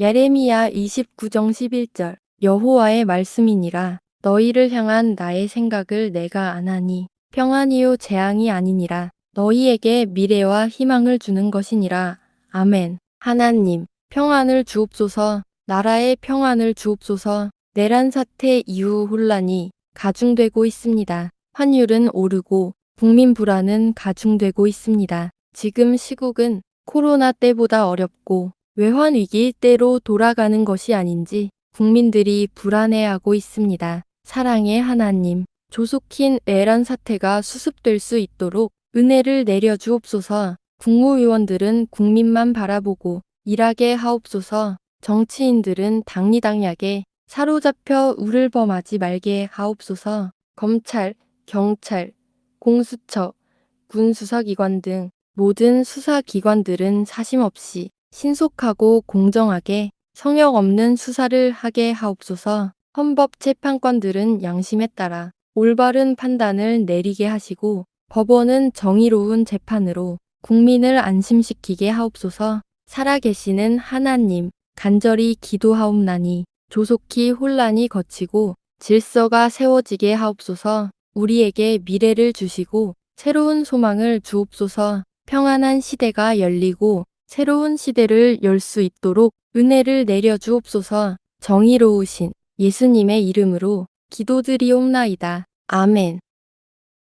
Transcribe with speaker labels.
Speaker 1: 예레미야 29정 11절 여호와의 말씀이니라. 너희를 향한 나의 생각을 내가 아나니 평안이요 재앙이 아니니라. 너희에게 미래와 희망을 주는 것이니라. 아멘. 하나님 평안을 주옵소서. 나라의 평안을 주옵소서. 내란 사태 이후 혼란이 가중되고 있습니다. 환율은 오르고 국민 불안은 가중되고 있습니다. 지금 시국은 코로나 때보다 어렵고 외환 위기 때로 돌아가는 것이 아닌지 국민들이 불안해하고 있습니다. 사랑의 하나님, 조속히 내란 사태가 수습될 수 있도록 은혜를 내려 주옵소서. 국무위원들은 국민만 바라보고 일하게 하옵소서. 정치인들은 당리당략에 사로잡혀 우를 범하지 말게 하옵소서. 검찰, 경찰, 공수처, 군수사기관 등 모든 수사기관들은 사심 없이 신속하고 공정하게 성역 없는 수사를 하게 하옵소서. 헌법 재판관들은 양심에 따라 올바른 판단을 내리게 하시고 법원은 정의로운 재판으로 국민을 안심시키게 하옵소서. 살아계시는 하나님, 간절히 기도하옵나니 조속히 혼란이 거치고 질서가 세워지게 하옵소서. 우리에게 미래를 주시고 새로운 소망을 주옵소서. 평안한 시대가 열리고 새로운 시대를 열 수 있도록 은혜를 내려 주옵소서. 정의로우신 예수님의 이름으로 기도드리옵나이다. 아멘.